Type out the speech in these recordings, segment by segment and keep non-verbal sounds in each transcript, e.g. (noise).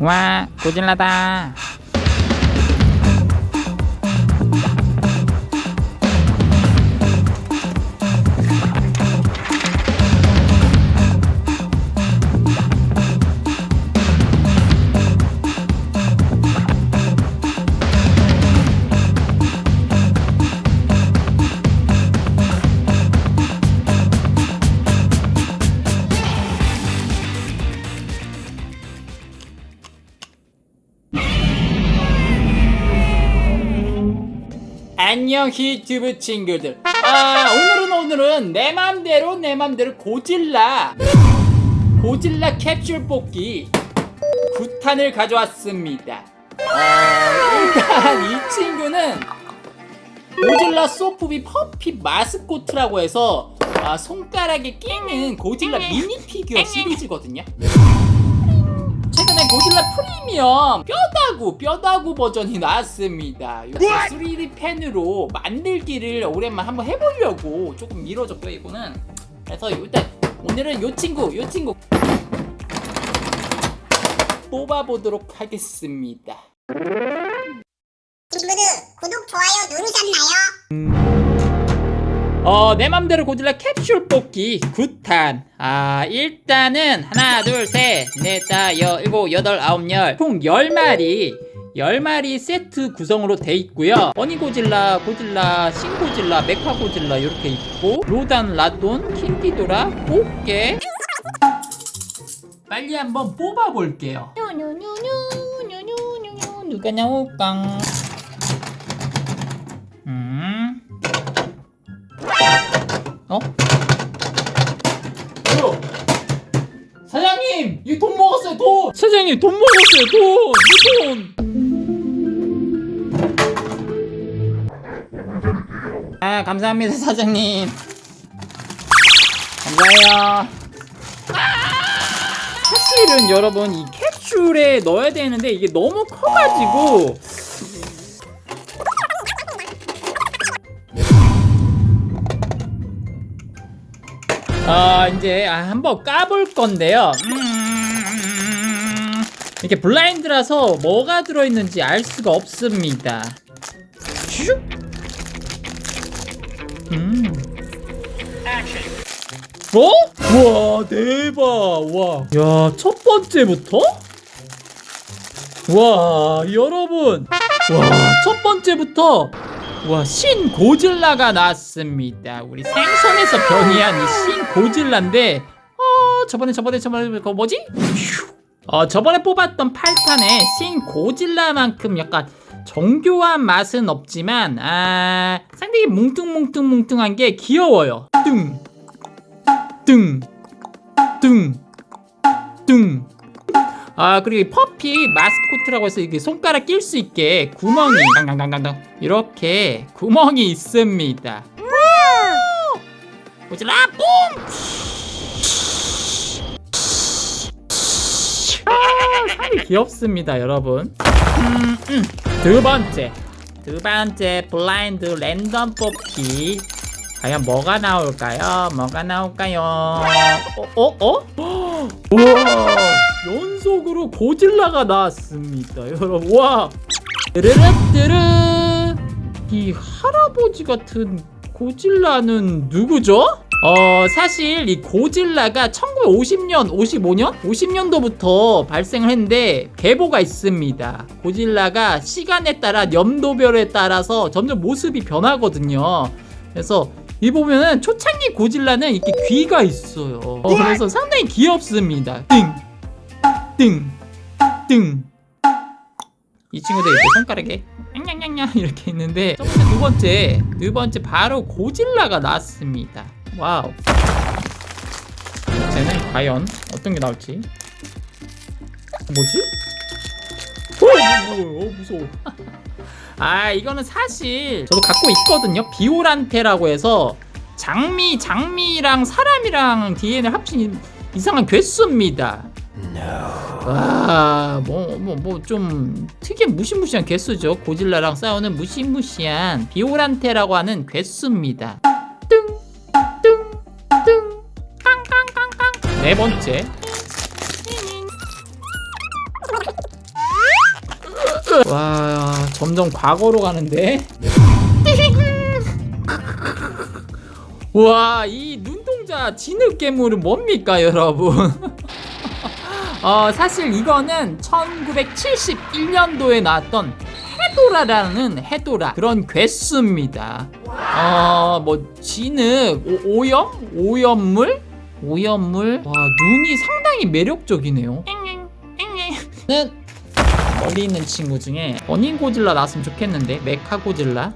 와 고질라다 안녕 유튜브 친구들. 아 오늘은 오늘은 내 맘대로 내 맘대로 고질라. 고질라 캡슐 뽑기 9탄을 가져왔습니다. 어, 일단 이 친구는 고질라 소프비 퍼피 마스코트라고 해서 아, 손가락에 끼는 고질라 미니 피규어 시리즈거든요 고질라 프리미엄 뼈다구 뼈다구 버전이 나왔습니다. 이거 3D 펜으로 만들기를 오랜만 한번 해보려고 조금 미뤄졌고요 이거는. 그래서 일단 오늘은 요 친구 요 친구 뽑아보도록 하겠습니다. 친구들 구독 좋아요 누르셨나요? 어, 내 맘대로 고질라 캡슐 뽑기 9탄. 아, 일단은 하나, 둘, 셋, 넷, 다, 여, 일곱, 여덟, 아홉, 열. 총 10마리. 10마리 세트 구성으로 돼 있고요. 어니 고질라, 고질라, 신고질라, 메카 고질라 이렇게 있고 로단, 라돈, 킹기도라, 꽃게. 빨리 한번 뽑아 볼게요. 누가 나올까? 어? 뭐야? 사장님! 이 돈 먹었어요 돈! 사장님 돈 먹었어요 돈! 이 돈! 아 감사합니다 사장님 감사해요 사실은 여러분 이 캡슐에 넣어야 되는데 이게 너무 커가지고 아 이제 아, 한번 까볼 건데요. 음, 이렇게 블라인드라서 뭐가 들어있는지 알 수가 없습니다. 슉. 음. 어? 와 대박 와. 야 첫 번째부터? 와 여러분 와 첫 번째부터 와, 신 고질라가 나왔습니다. 우리 생선에서 변이한 이신 고질라인데, 어, 저번에 저번에 저번에 그거 뭐지? 휴. 어, 저번에 뽑았던 8탄에 신 고질라만큼 약간 정교한 맛은 없지만, 아, 상당히 뭉뚱뭉뚱뭉뚱한 게 귀여워요. 뚱, 뚱, 뚱, 뚱. 아 그리고 이 퍼피 마스코트라고 해서 이게 손가락 낄 수 있게 구멍이 당당당당당 이렇게 구멍이 있습니다. 보질라 뿜! 아, 상당히 귀엽습니다, 여러분. 음, 음. 두 번째, 두 번째 블라인드 랜덤 뽑기. 과연 뭐가 나올까요? 뭐가 나올까요? 어, 어, 어? (gasps) 연 속으로 고질라가 나왔습니다, 여러분. 와, 르르뜨르. 이 할아버지 같은 고질라는 누구죠? 어, 사실 이 고질라가 1950년, 55년? 50년도부터 발생을 했는데 계보가 있습니다. 고질라가 시간에 따라 염도별에 따라서 점점 모습이 변하거든요. 그래서 이 보면은 초창기 고질라는 이렇게 귀가 있어요. 어, 그래서 상당히 귀엽습니다. 띵, 띵, 띵. 이 친구들 이렇게 손가락에 냥냥냥냥 이렇게 있는데 첫 번째, 두 번째, 두 번째 바로 고질라가 나왔습니다. 와우. 쟤는 과연 어떤 게 나올지. 뭐지? 어, 뭐야, 어, 무서워. (laughs) 아 이거는 사실 저도 갖고 있거든요 비오란테라고 해서 장미 장미랑 사람이랑 DNA를 합친 이상한 괴수입니다 와뭐 뭐 뭐좀 특이한 무시무시한 괴수죠. 고질라랑 싸우는 무시무시한 비오란테라고 하는 괴수입니다. 뚱 뚱 뚱. 깡깡깡깡. 네 번째. 와 점점 과거로 가는데? (laughs) 와 이 눈동자 진흙 괴물은 뭡니까 여러분 (laughs) 어 사실 이거는 1971년도에 나왔던 헤도라라는 헤도라 그런 괴수입니다. 어 뭐 진흙 오, 오염? 오염물? 오염물? 와 눈이 상당히 매력적이네요. 는 머리 있는 친구 중에 버닝 고질라 나왔으면 좋겠는데 메카 고질라?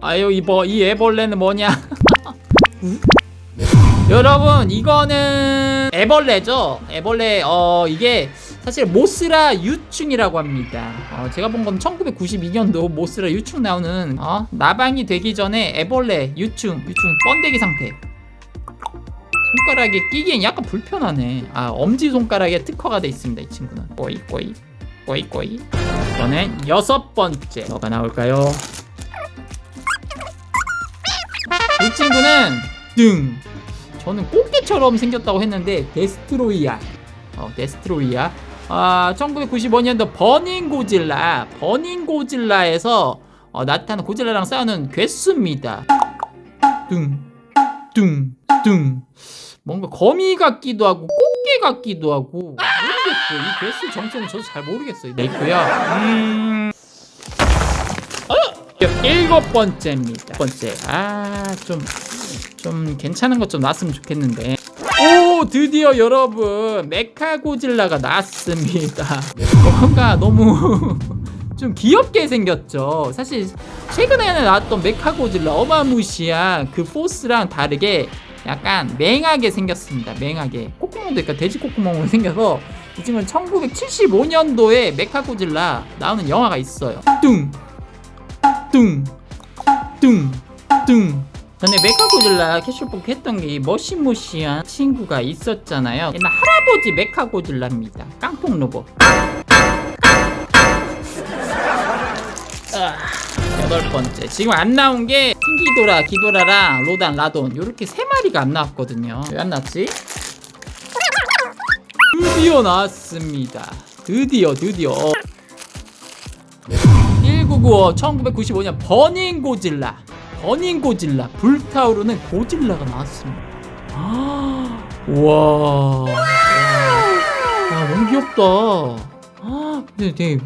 아유 이거 이 애벌레는 뭐냐? (laughs) 우? 여러분 이거는 애벌레죠 애벌레 어 이게 사실 모스라 유충이라고 합니다 어, 제가 본 건 1992년도 모스라 유충 나오는 어, 나방이 되기 전에 애벌레 유충 유충 번데기 상태 손가락에 끼기엔 약간 불편하네. 아 엄지 손가락에 특화가 돼 있습니다. 이 친구는 꼬이 꼬이 꼬이 꼬이. 이번엔 여섯 번째 뭐가 나올까요? 이 친구는 등. 저는 꽃게처럼 생겼다고 했는데 데스트로이아. 어 데스트로이아. 아 1995년도 버닝 고질라 버닝 고질라에서 어, 나타난 고질라랑 싸우는 괴수입니다. 뚱. 뭔가 거미 같기도 하고 꽃게 같기도 하고 모르겠어. 이 괴수 정체는 저도 잘 모르겠어요. 네 있고요. 음. 어! 일곱 번째입니다. 첫 번째. 아, 좀, 좀 괜찮은 것 좀 나왔으면 좋겠는데. 오, 드디어 여러분, 메카 고질라가 나왔습니다. 뭔가 너무 (laughs) 좀 귀엽게 생겼죠. 사실 최근에 나왔던 메카 고질라 어마무시한 그 포스랑 다르게 약간 맹하게 생겼습니다. 맹하게 콧구멍도 약간 돼지 콧구멍으로 생겨서 이 친구는 1975년도에 메카 고질라 나오는 영화가 있어요. 뚱, 뚱, 뚱, 뚱. 전에 메카 고질라 캐슈포크 했던 게이 머시머시한 친구가 있었잖아요. 옛날 할아버지 메카 고질라입니다. 깡통 로봇. 아, 여덟 번째. 지금 안 나온 게 킹기도라, 기도라랑 로단, 라돈 요렇게 세 마리가 안 나왔거든요. 왜 안 나왔지? 드디어 나왔습니다. 드디어 드디어 1995 1995년 버닝 고질라 버닝 고질라 불타오르는 고질라가 나왔습니다. 아. 와, 너무 귀엽다. 아, 근데 되게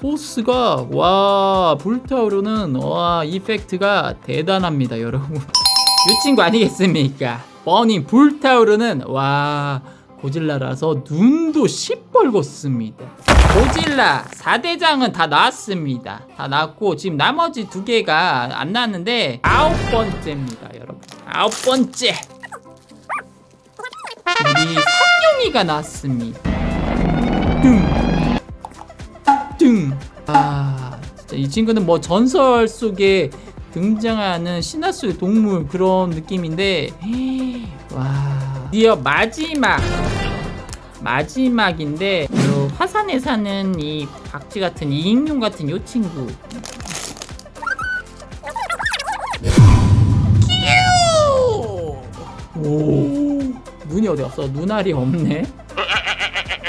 포스가 와 불타오르는 와 이펙트가 대단합니다 여러분 이 친구 아니겠습니까 버닝 불타오르는 와 고질라라서 눈도 시뻘겋습니다 고질라 4대장은 다 나왔습니다. 다 나왔고 지금 나머지 두 개가 안 나왔는데 아홉 번째입니다 여러분. 아홉 번째. 우리 삼룡이가 나왔습니다. 뚱. 등. 아, 진짜 이 친구는 뭐 전설 속에 등장하는 신화 속의 동물 그런 느낌인데, 와, 드디어 마지막. 마지막인데, 요 화산에 사는 이 박쥐 같은 이익룡 같은 요 친구. 끼우! 오, 눈이 어디 갔어? 눈알이 없네.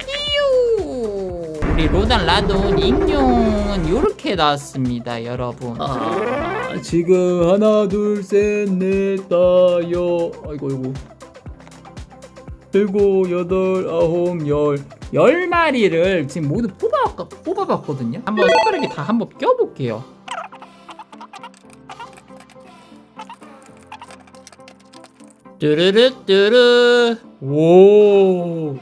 끼우! 우리 로단 라돈 익룡은 요렇게 나왔습니다 여러분 아 지금 하나 둘셋넷 다여 아이고 아이고 일곱 여덟 아홉 열열 마리를 지금 모두 뽑아 뽑아봤거든요. 한번 손가락에 다 한번 껴볼게요. 뚜르르 뚜르 오.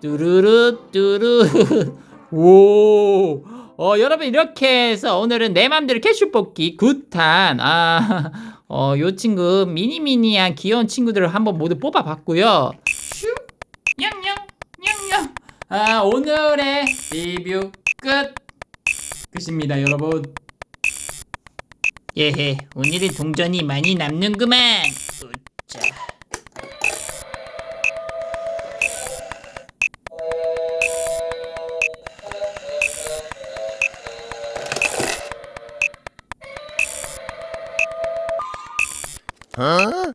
뚜르르 뚜르 (laughs) 오. 어, 여러분 이렇게 해서 오늘은 내 맘대로 캐슈 뽑기 굿한 아, (laughs) 어, 요 친구 미니미니한 귀여운 친구들을 한번 모두 뽑아 봤고요. 아, 오늘의 리뷰 끝. 끝입니다, 여러분. 예헤, 오늘의 동전이 많이 남는구만. 으짜. Huh?